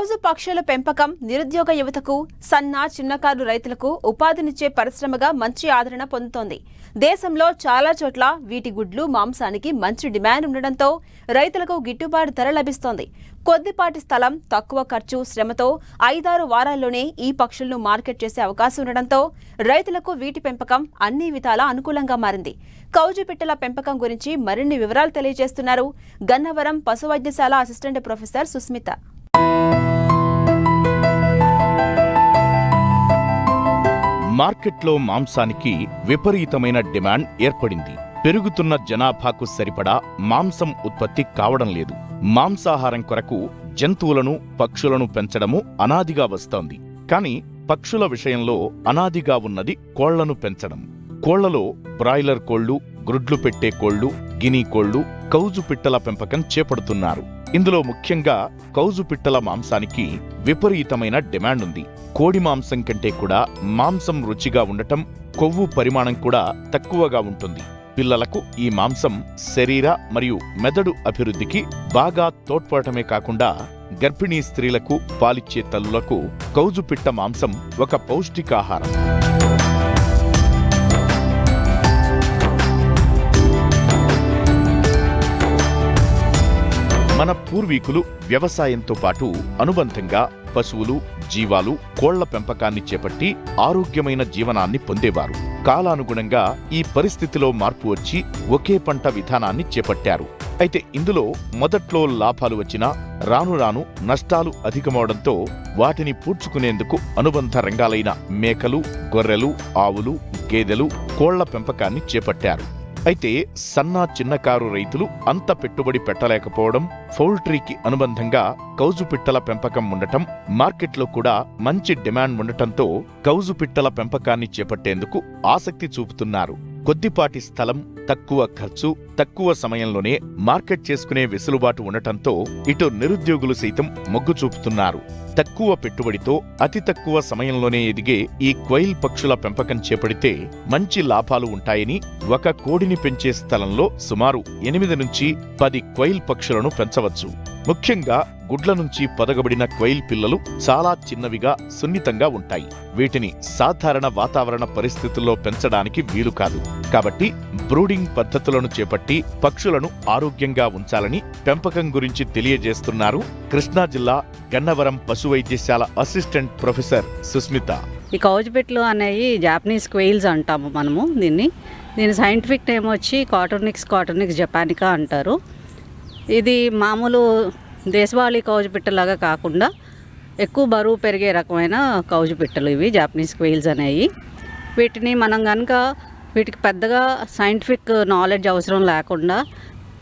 కౌజు పక్షుల పెంపకం నిరుద్యోగ యువతకు సన్న చిన్నకారు రైతులకు ఉపాధినిచ్చే పరిశ్రమగా మంచి ఆదరణ పొందుతోంది. దేశంలో చాలా చోట్ల వీటి గుడ్లు మాంసానికి మంచి డిమాండ్ ఉండడంతో రైతులకు గిట్టుబాటు ధర లభిస్తోంది. కొద్దిపాటి స్థలం తక్కువ ఖర్చు శ్రమతో ఐదారు వారాల్లోనే ఈ పక్షులను మార్కెట్ చేసే అవకాశం ఉండడంతో రైతులకు వీటి పెంపకం అన్ని విధాలా అనుకూలంగా మారింది. కౌజు పిట్టల పెంపకం గురించి మరిన్ని వివరాలు తెలియజేస్తున్నారు గన్నవరం పశు వైద్యశాల అసిస్టెంట్ ప్రొఫెసర్ సుస్మిత. మార్కెట్లో మాంసానికి విపరీతమైన డిమాండ్ ఏర్పడింది. పెరుగుతున్న జనాభాకు సరిపడా మాంసం ఉత్పత్తి కావడం లేదు. మాంసాహారం కొరకు జంతువులను పక్షులను పెంచడము అనాదిగా వస్తోంది. కాని పక్షుల విషయంలో అనాదిగా ఉన్నది కోళ్ళను పెంచడం. కోళ్ళలో బ్రాయిలర్ కోళ్ళు గ్రుడ్లు పెట్టే కోళ్ళు గినీ కోళ్ళు కౌజు పిట్టల పెంపకం చేపడుతున్నారు. ఇందులో ముఖ్యంగా కౌజు పిట్టల మాంసానికి విపరీతమైన డిమాండ్ ఉంది కోడి మాంసం కంటే కూడా మాంసం రుచిగా ఉండటం కొవ్వు పరిమాణం కూడా తక్కువగా ఉంటుంది. పిల్లలకు ఈ మాంసం శరీర మరియు మెదడు అభివృద్ధికి బాగా తోడ్పడటమే కాకుండా గర్భిణీ స్త్రీలకు పాలిచ్చే తల్లులకు కౌజు పిట్ట మాంసం ఒక పౌష్టికాహారం. మన పూర్వీకులు వ్యవసాయంతో పాటు అనుబంధంగా పశువులు జీవాలు కోళ్ళ పెంపకాన్ని చేపట్టి ఆరోగ్యమైన జీవనాన్ని పొందేవారు. కాలానుగుణంగా ఈ పరిస్థితిలో మార్పు వచ్చి ఒకే పంట విధానాన్ని చేపట్టారు. అయితే ఇందులో మొదట్లో లాభాలు వచ్చినా రాను రాను నష్టాలు అధికమవడంతో వాటిని పూడ్చుకునేందుకు అనుబంధ రంగాలైన మేకలు గొర్రెలు ఆవులు గేదెలు కోళ్ళ పెంపకాన్ని చేపట్టారు. అయితే సన్నా చిన్నకారు రైతులు అంత పెట్టుబడి పెట్టలేకపోవడం పౌల్ట్రీకి అనుబంధంగా కౌజు పిట్టల పెంపకం ఉండటం మార్కెట్లో కూడా మంచి డిమాండ్ ఉండటంతో కౌజు పిట్టల పెంపకాన్ని చేపట్టేందుకు ఆసక్తి చూపుతున్నారు. కొద్దిపాటి స్థలం తక్కువ ఖర్చు తక్కువ సమయంలోనే మార్కెట్ చేసుకునే వెసులుబాటు ఉండటంతో ఇటు నిరుద్యోగులు సైతం మొగ్గు చూపుతున్నారు. తక్కువ పెట్టుబడితో అతి తక్కువ సమయంలోనే ఎదిగే ఈ క్వైల్ పక్షుల పెంపకం చేపడితే మంచి లాభాలు ఉంటాయని ఒక కోడిని పెంచే స్థలంలో సుమారు ఎనిమిది నుంచి పది క్వైల్ పక్షులను పెంచవచ్చు. ముఖ్యంగా గుడ్ల నుంచి పొదగబడిన క్వైల్ పిల్లలు చాలా చిన్నవిగా సున్నితంగా ఉంటాయి. వీటిని సాధారణ వాతావరణ పరిస్థితుల్లో పెంచడానికి వీలు కాదు. కాబట్టి బ్రూడింగ్ పద్ధతులను చేపట్టి పక్షులను ఆరోగ్యంగా ఉంచాలని పెంపకం గురించి తెలియజేస్తున్నారు కృష్ణా జిల్లా గన్నవరం పశు వైద్యశాల అసిస్టెంట్ ప్రొఫెసర్ సుస్మిత. ఈ కౌజ్బెట్లు అనేవి జాపనీస్ క్వెయిల్స్ అంటాము మనము దీన్ని. దీని సైంటిఫిక్ నేమ్ వచ్చి కాటోనిక్స్ కాటోనిక్స్ జపానికా అంటారు. ఇది మామూలు దేశవాళీ కౌజు పిట్టలాగా కాకుండా ఎక్కువ బరువు పెరిగే రకమైన కౌజు పిట్టలు ఇవి జాపనీస్ క్వీల్స్ అనేవి వీటిని మనం కనుక వీటికి పెద్దగా సైంటిఫిక్ నాలెడ్జ్ అవసరం లేకుండా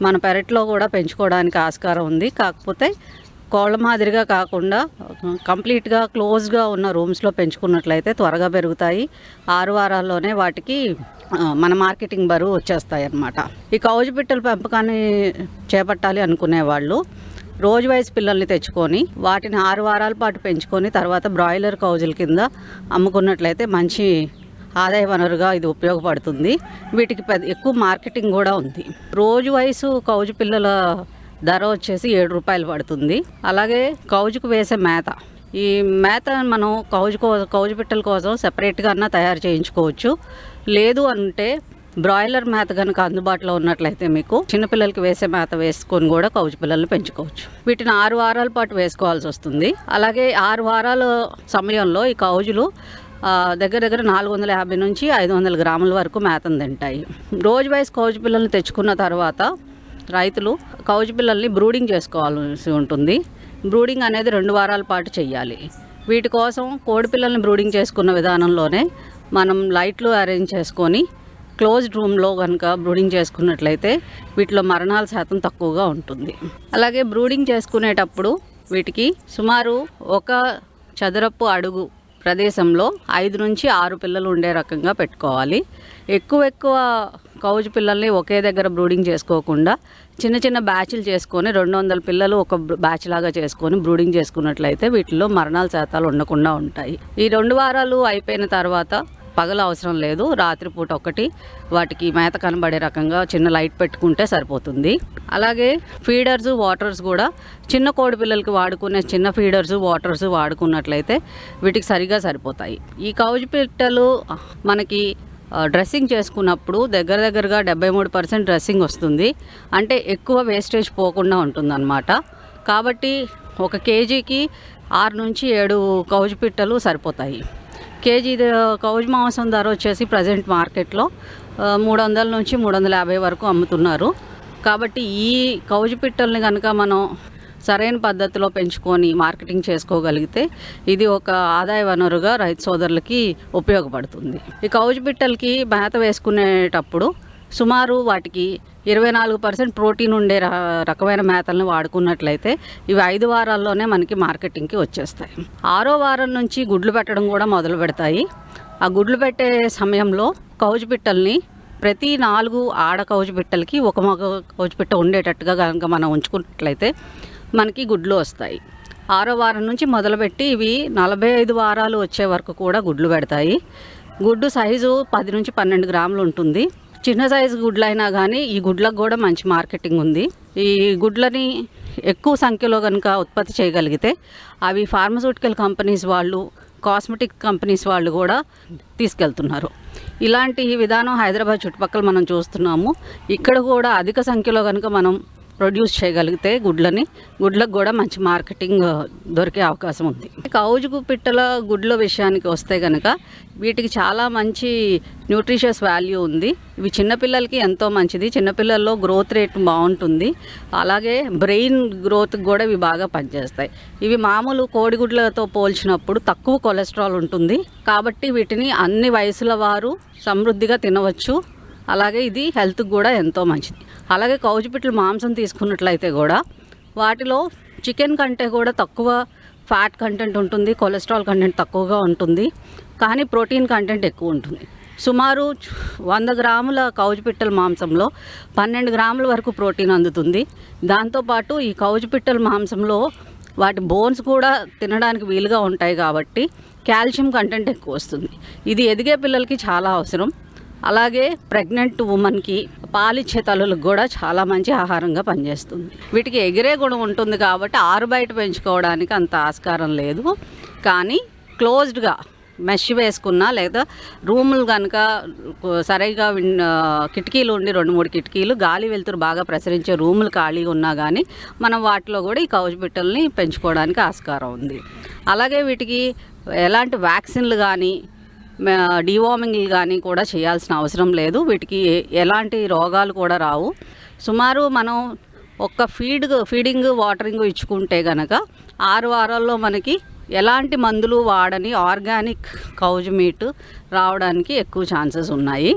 మన పెరట్లో కూడా పెంచుకోవడానికి ఆస్కారం ఉంది. కాకపోతే కోళ్ళ మాదిరిగా కాకుండా కంప్లీట్గా క్లోజ్గా ఉన్న రూమ్స్లో పెంచుకున్నట్లయితే త్వరగా పెరుగుతాయి. ఆరు వారాల్లోనే వాటికి మన మార్కెటింగ్ బరువు వచ్చేస్తాయి అన్నమాట ఈ కౌజు పిట్టల పెంపకాన్ని చేపట్టాలి అనుకునే వాళ్ళు రోజు వయసు పిల్లల్ని తెచ్చుకొని వాటిని ఆరు వారాల పాటు పెంచుకొని తర్వాత బ్రాయిలర్ కౌజుల కింద అమ్ముకున్నట్లయితే మంచి ఆదాయ వనరుగా ఇది ఉపయోగపడుతుంది. వీటికి పెద్ద ఎక్కువ మార్కెటింగ్ కూడా ఉంది. రోజు వయసు కౌజు పిల్లల ధర వచ్చేసి ఏడు రూపాయలు పడుతుంది. అలాగే కౌజుకు వేసే మేత. ఈ మేత మనం కౌజు కో కౌజు పిట్టల కోసం సెపరేట్గా అన్నా తయారు చేయించుకోవచ్చు. లేదు అంటే బ్రాయిలర్ మేత కనుక అందుబాటులో ఉన్నట్లయితే మీకు చిన్నపిల్లలకి వేసే మేత వేసుకొని కూడా కౌజు పిల్లల్ని పెంచుకోవచ్చు. వీటిని ఆరు వారాల పాటు వేసుకోవాల్సి వస్తుంది. అలాగే ఆరు వారాల సమయంలో ఈ కౌజులు దగ్గర దగ్గర నాలుగు వందల యాభై నుంచి ఐదు వందల గ్రాముల వరకు మేతను తింటాయి. రోజు వైస్ కౌజు పిల్లల్ని తెచ్చుకున్న తర్వాత రైతులు కౌజు పిల్లల్ని బ్రూడింగ్ చేసుకోవాల్సి ఉంటుంది. బ్రూడింగ్ అనేది రెండు వారాల పాటు చేయాలి వీటి కోసం కోడి పిల్లల్ని బ్రూడింగ్ చేసుకున్న విధానంలోనే మనం లైట్లు అరేంజ్ చేసుకొని క్లోజ్డ్ రూమ్లో కనుక బ్రూడింగ్ చేసుకున్నట్లయితే వీటిలో మరణాల శాతం తక్కువగా ఉంటుంది. అలాగే బ్రూడింగ్ చేసుకునేటప్పుడు వీటికి సుమారు ఒక చదరపు అడుగు ప్రదేశంలో ఐదు నుంచి ఆరు పిల్లలు ఉండే రకంగా పెట్టుకోవాలి. ఎక్కువ ఎక్కువ కౌజు పిల్లల్ని ఒకే దగ్గర బ్రూడింగ్ చేసుకోకుండా చిన్న చిన్న బ్యాచ్లు చేసుకొని రెండు వందల పిల్లలు ఒక బ్యాచ్ లాగా చేసుకొని బ్రూడింగ్ చేసుకున్నట్లయితే వీటిలో మరణాల శాతాలు ఉండకుండా ఉంటాయి. ఈ రెండు వారాలు అయిపోయిన తర్వాత పగలు అవసరం లేదు. రాత్రిపూట ఒకటి వాటికి మేత కనబడే రకంగా చిన్న లైట్ పెట్టుకుంటే సరిపోతుంది. అలాగే ఫీడర్స్ వాటర్స్ కూడా చిన్న కోడి పిల్లలకి వాడుకునే చిన్న ఫీడర్స్ వాటర్స్ వాడుకున్నట్లయితే వీటికి సరిగా సరిపోతాయి. ఈ కౌజు పిట్టలు మనకి డ్రెస్సింగ్ చేసుకున్నప్పుడు దగ్గర దగ్గరగా డెబ్బై మూడు పర్సెంట్ డ్రెస్సింగ్ వస్తుంది. అంటే ఎక్కువ వేస్టేజ్ పోకుండా ఉంటుందన్నమాట. కాబట్టి ఒక కేజీకి ఆరు నుంచి ఏడు కౌజు పిట్టలు సరిపోతాయి. కేజీ ద- కౌజు మాంసం ధర వచ్చేసి ప్రజెంట్ మార్కెట్లో మూడు వందల నుంచి మూడు వందల యాభై వరకు అమ్ముతున్నారు. కాబట్టి ఈ కౌజు పిట్టల్ని కనుక మనం సరైన పద్ధతిలో పెంచుకొని మార్కెటింగ్ చేసుకోగలిగితే ఇది ఒక ఆదాయ వనరుగా రైతు సోదరులకి ఉపయోగపడుతుంది. ఈ కౌజు పిట్టలకి మేత వేసుకునేటప్పుడు సుమారు వాటికి ఇరవై నాలుగు పర్సెంట్ ప్రోటీన్ ఉండే ర- రకమైన మేతలను వాడుకున్నట్లయితే ఇవి ఐదు వారాల్లోనే మనకి మార్కెటింగ్కి వచ్చేస్తాయి. ఆరో వారం నుంచి గుడ్లు పెట్టడం కూడా మొదలు పెడతాయి. ఆ గుడ్లు పెట్టే సమయంలో కౌజు పిట్టల్ని ప్రతి నాలుగు ఆడ కౌజు పిట్టలకి ఒక మగ కౌజు పిట్ట ఉండేటట్టుగా కనుక మనం ఉంచుకున్నట్లయితే మనకి గుడ్లు వస్తాయి. ఆరో వారం నుంచి మొదలుపెట్టి ఇవి నలభై ఐదు వారాలు వచ్చే వరకు కూడా గుడ్లు పెడతాయి. గుడ్డు సైజు పది నుంచి పన్నెండు గ్రాములు ఉంటుంది. చిన్న సైజు గుడ్లు అయినా కానీ ఈ గుడ్లకు కూడా మంచి మార్కెటింగ్ ఉంది. ఈ గుడ్లని ఎక్కువ సంఖ్యలో కనుక ఉత్పత్తి చేయగలిగితే అవి ఫార్మస్యూటికల్ కంపెనీస్ వాళ్ళు కాస్మెటిక్ కంపెనీస్ వాళ్ళు కూడా తీసుకెళ్తున్నారు. ఇలాంటి విధానం హైదరాబాద్ చుట్టుపక్కల మనం చూస్తున్నాము. ఇక్కడ కూడా అధిక సంఖ్యలో కనుక మనం ప్రొడ్యూస్ చేయగలిగితే గుడ్లని గుడ్లకు కూడా మంచి మార్కెటింగ్ దొరికే అవకాశం ఉంది. కౌజుకు పిట్టల గుడ్ల విషయానికి వస్తే కనుక వీటికి చాలా మంచి న్యూట్రిషియస్ వాల్యూ ఉంది. ఇవి చిన్నపిల్లలకి ఎంతో మంచిది. చిన్నపిల్లల్లో గ్రోత్ రేట్ బాగుంటుంది. అలాగే బ్రెయిన్ గ్రోత్ కూడా ఇవి బాగా పనిచేస్తాయి. ఇవి మామూలు కోడిగుడ్లతో పోల్చినప్పుడు తక్కువ కొలెస్ట్రాల్ ఉంటుంది. కాబట్టి వీటిని అన్ని వయసుల వారు సమృద్ధిగా తినవచ్చు. అలాగే ఇది హెల్త్కి కూడా ఎంతో మంచిది. అలాగే కౌజుపిట్లు మాంసం తీసుకున్నట్లయితే కూడా వాటిలో చికెన్ కంటే కూడా తక్కువ ఫ్యాట్ కంటెంట్ ఉంటుంది కొలెస్ట్రాల్ కంటెంట్ తక్కువగా ఉంటుంది కానీ ప్రోటీన్ కంటెంట్ ఎక్కువ ఉంటుంది. సుమారు వంద గ్రాముల కౌజుపిట్టల మాంసంలో పన్నెండు గ్రాముల వరకు ప్రోటీన్ అందుతుంది. దాంతోపాటు ఈ కౌజుపిట్టల మాంసంలో వాటి బోన్స్ కూడా తినడానికి వీలుగా ఉంటాయి కాబట్టి కాల్షియం కంటెంట్ ఎక్కువ వస్తుంది. ఇది ఎదిగే పిల్లలకి చాలా అవసరం. అలాగే ప్రెగ్నెంట్ ఉమెన్కి పాలిచ్చే తల్లులకు కూడా చాలా మంచి ఆహారంగా పనిచేస్తుంది. వీటికి ఎగిరే గుణం ఉంటుంది కాబట్టి ఆరు బయట పెంచుకోవడానికి అంత ఆస్కారం లేదు. కానీ క్లోజ్డ్గా మెష్ వేసుకున్నా లేదా రూములు కనుక సరిగా విన్- కిటికీలు ఉండి రెండు మూడు కిటికీలు గాలి వెలుతురు బాగా ప్రసరించే రూములు ఖాళీగా ఉన్నా కానీ మనం వాటిలో కూడా ఈ కౌజు బిట్టల్ని పెంచుకోవడానికి ఆస్కారం ఉంది. అలాగే వీటికి ఎలాంటి వ్యాక్సిన్లు కానీ డివార్మింగ్లు కానీ కూడా చేయాల్సిన అవసరం లేదు. వీటికి ఎలాంటి రోగాలు కూడా రావు. సుమారు మనం ఒక్క ఫీడ్ ఫీడింగ్ వాటరింగ్ ఇచ్చుకుంటే గనక ఆరు వారాల్లో మనకి ఎలాంటి మందులు వాడని ఆర్గానిక్ కౌజ్ మీట్ రావడానికి ఎక్కువ ఛాన్సెస్ ఉన్నాయి.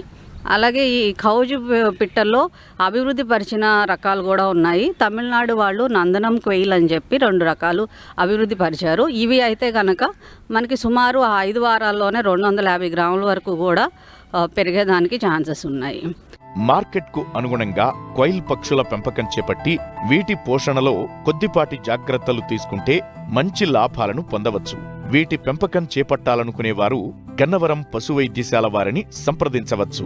అలాగే ఈ కౌజు పిట్టల్లో అభివృద్ధి పరిచిన రకాలు కూడా ఉన్నాయి. తమిళనాడు వాళ్ళు నందనం క్వెయిల్ అని చెప్పి రెండు రకాలు అభివృద్ధి పరిచారు. ఇవి అయితే కనుక మనకి సుమారు ఆ ఐదు వారాల్లోనే రెండు వందల యాభై గ్రాముల వరకు కూడా పెరిగేదానికి ఛాన్సెస్ ఉన్నాయి. మార్కెట్కు అనుగుణంగా క్వైల్ పక్షుల పెంపకం చేపట్టి వీటి పోషణలో కొద్దిపాటి జాగ్రత్తలు తీసుకుంటే మంచి లాభాలను పొందవచ్చు. వీటి పెంపకం చేపట్టాలనుకునేవారు గన్నవరం పశు వైద్యశాల వారిని సంప్రదించవచ్చు.